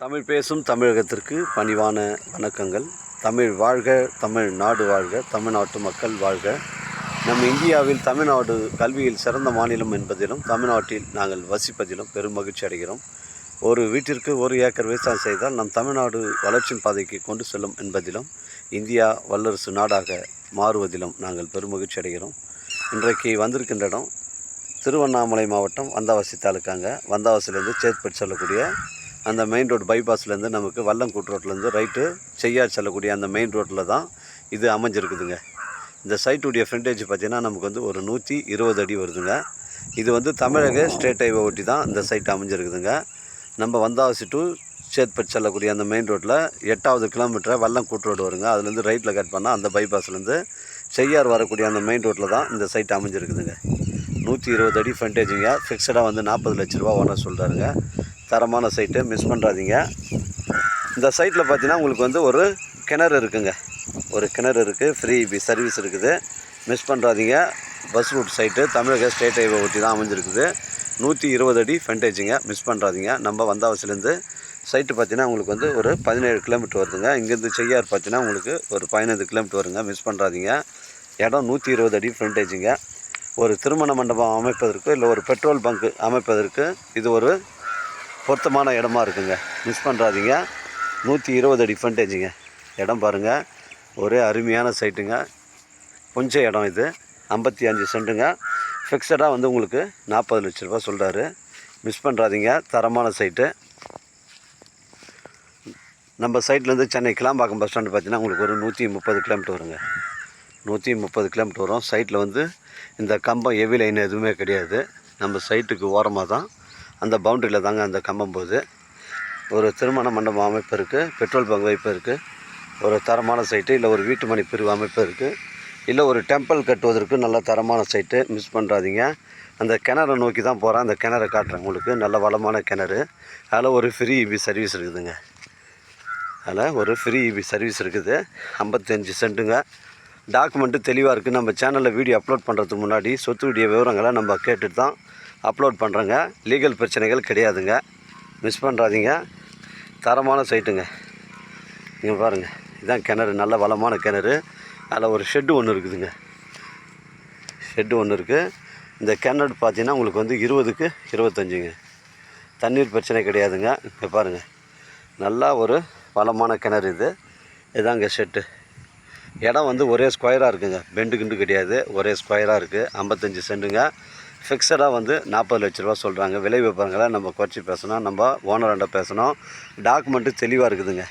தமிழ் பேசும் தமிழகத்திற்கு பணிவான வணக்கங்கள். தமிழ் வாழ்க தமிழ் நாடு வாழ்க தமிழ்நாட்டு மக்கள் வாழ்க. நம் இந்தியாவில் தமிழ்நாடு கல்வியில் சிறந்த மாநிலம் என்பதிலும் தமிழ்நாட்டில் நாங்கள் வசிப்பதிலும் பெரும் மகிழ்ச்சி அடைகிறோம். ஒரு வீட்டிற்கு ஒரு ஏக்கர் விவசாயம் செய்தால் நம் தமிழ்நாடு வளர்ச்சியின் பாதைக்கு கொண்டு செல்லும் என்பதிலும் இந்தியா வல்லரசு நாடாக மாறுவதிலும் நாங்கள் பெரும் மகிழ்ச்சி அடைகிறோம். இன்றைக்கு வந்திருக்கின்ற இடம் திருவண்ணாமலை மாவட்டம் வந்தாவாசி தாலுக்காங்க. வந்தாவாசிலேருந்து சேத்பட் செல்லக்கூடிய அந்த மெயின் ரோடு பைபாஸ்லேருந்து நமக்கு வல்லம் ரோட்லேருந்து ரைட்டு செய்யார் செல்லக்கூடிய அந்த மெயின் ரோட்டில் தான் இது அமைஞ்சிருக்குதுங்க. இந்த சைட்டுடைய ஃப்ரண்டேஜ் பார்த்தீங்கன்னா நமக்கு வந்து ஒரு நூற்றி இருபது அடி வருதுங்க. இது வந்து தமிழக ஸ்டேட் ஹைவே ஒட்டி தான் இந்த சைட் அமைஞ்சிருக்குதுங்க. நம்ம வந்தாசி டு சேத்பட் செல்லக்கூடிய அந்த மெயின் ரோட்டில் எட்டாவது கிலோமீட்டரை வல்லங்கூட் ரோடு வருங்க. அதுலேருந்து ரைட்டில் கட் பண்ணால் அந்த பைபாஸ்லேருந்து செய்யார் வரக்கூடிய அந்த மெயின் ரோட்டில் தான் இந்த சைட் அமைஞ்சிருக்குதுங்க. நூற்றி இருபது அடி ஃப்ரண்டேஜுங்க ஃபிக்ஸடாக வந்து நாற்பது லட்ச ரூபா ஓனர் சொல்கிறாருங்க தரமான சைட்டு மிஸ் பண்ணுறாதீங்க இந்த சைட்டில் பார்த்தீங்கன்னா உங்களுக்கு வந்து ஒரு கிணறு இருக்குங்க. ஒரு கிணறு இருக்குது ஃப்ரீ சர்வீஸ் இருக்குது. மிஸ் பண்ணுறாதீங்க பஸ் ரூட் சைட்டு தமிழக ஸ்டேட் ஹைவே ஒட்டி தான் அமைஞ்சிருக்குது. நூற்றி இருபது அடி ஃப்ரண்டேஜுங்க மிஸ் பண்ணுறாதீங்க நம்ம வந்தாவசிலேருந்து சைட்டு பார்த்தீங்கன்னா உங்களுக்கு வந்து ஒரு பதினேழு கிலோமீட்டர் வருதுங்க. இங்கேருந்து செய்யார் பார்த்தீங்கன்னா உங்களுக்கு ஒரு பதினைந்து கிலோமீட்டர் வருங்க. மிஸ் பண்ணுறாதீங்க இடம் நூற்றி இருபது அடி ஃப்ரண்டேஜுங்க ஒரு திருமண மண்டபம் அமைப்பதற்கு இல்லை ஒரு பெட்ரோல் பங்க் அமைப்பதற்கு இது ஒரு பொருத்தமான இடமா இருக்குங்க. மிஸ் பண்ணுறாதீங்க நூற்றி இருபது அடி இடம் பாருங்கள் ஒரே அருமையான சைட்டுங்க கொஞ்சம் இடம் இது. ஐம்பத்தி அஞ்சு சென்ட்டுங்க ஃபிக்ஸடாக வந்து உங்களுக்கு நாற்பது லட்ச ரூபா சொல்கிறாரு மிஸ் பண்ணுறாதீங்க தரமான சைட்டு நம்ம சைட்லேருந்து சென்னை கிளாம்பாக்கம் பஸ் ஸ்டாண்டு பார்த்தீங்கன்னா உங்களுக்கு ஒரு நூற்றி முப்பது கிலோமீட்டர் வருங்க. நூற்றி முப்பது கிலோமீட்டர் வரும். சைட்டில் வந்து இந்த கம்பம் ஹெவி லைன் எதுவுமே கிடையாது. நம்ம சைட்டுக்கு ஓரமாக தான் அந்த பவுண்டரியில் தாங்க அந்த கம்பம் போகுது. ஒரு திருமண மண்டபம் அமைப்பு இருக்குது பெட்ரோல் பங்க் வைப்பு இருக்குது ஒரு தரமான சைட்டு இல்லை ஒரு வீட்டு மனை பிரிவு அமைப்பு இருக்குது இல்லை ஒரு டெம்பிள் கட்டுவதற்கு நல்ல தரமான சைட்டு மிஸ் பண்ணுறாதீங்க அந்த கிணறை நோக்கி தான் போகிறேன் அந்த கிணறை காட்டுறேன் உங்களுக்கு. நல்ல வளமான கிணறு. அதில் ஒரு ஃப்ரீ இபி சர்வீஸ் இருக்குதுங்க. அதில் ஒரு ஃப்ரீ இபி சர்வீஸ் இருக்குது. ஐம்பத்தஞ்சு சென்ட்டுங்க. டாக்குமெண்ட்டு தெளிவாக இருக்குது நம்ம சேனலில் வீடியோ அப்லோட் பண்ணுறதுக்கு முன்னாடி சொத்து வீடியோ விவரங்களை நம்ம கேட்டுட்டு தான் அப்லோட் பண்ணுறேங்க லீகல் பிரச்சனைகள் கிடையாதுங்க. மிஸ் பண்ணுறாதீங்க தரமான சைட்டுங்க. நீங்கள் பாருங்கள் இதுதான் கிணறு. நல்ல வளமான கிணறு. அதில் ஒரு ஷெட்டு ஒன்று இருக்குதுங்க. ஷெட்டு ஒன்று இருக்குது இந்த கிணறு பார்த்தீங்கன்னா உங்களுக்கு வந்து இருபதுக்கு இருபத்தஞ்சுங்க. தண்ணீர் பிரச்சனை கிடையாதுங்க. இங்கே பாருங்கள் நல்லா ஒரு வளமான கிணறு இது. இதாங்க ஷெட்டு இடம் வந்து ஒரே ஸ்கொயராக இருக்குங்க. பெண்டு கிண்டு கிடையாது. ஒரே ஸ்கொயராக இருக்குது ஐம்பத்தஞ்சு சென்ட்டுங்க ஃபிக்ஸடாக வந்து நாற்பது லட்ச ரூபா சொல்கிறாங்க விலை விவரங்களை நம்ம குறைச்சி பேசணும். நம்ம ஓனர்கிட்ட பேசணும். டாக்குமெண்ட்டு தெளிவாக இருக்குதுங்க.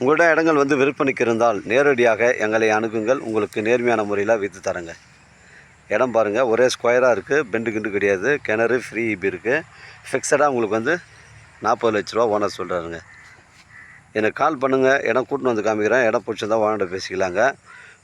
உங்களோட இடங்கள் வந்து விற்பனைக்கு இருந்தால் நேரடியாக எங்களை அணுகுங்கள். உங்களுக்கு நேர்மையான முறையில் விற்று தரேங்க. இடம் பாருங்கள் ஒரே ஸ்கொயராக இருக்குது பெண்டு கிண்டு கிடையாது. கிணறு ஃப்ரீ இபி இருக்குது ஃபிக்ஸடாக உங்களுக்கு வந்து நாற்பது லட்ச ரூபா ஓனர் சொல்கிறாருங்க எனக்கு கால் பண்ணுங்கள் இடம் கூட்டின்னு வந்து காமிக்கிறேன். இடம் பிடிச்சிருந்தா ஓனர்கிட்ட பேசிக்கலாங்க.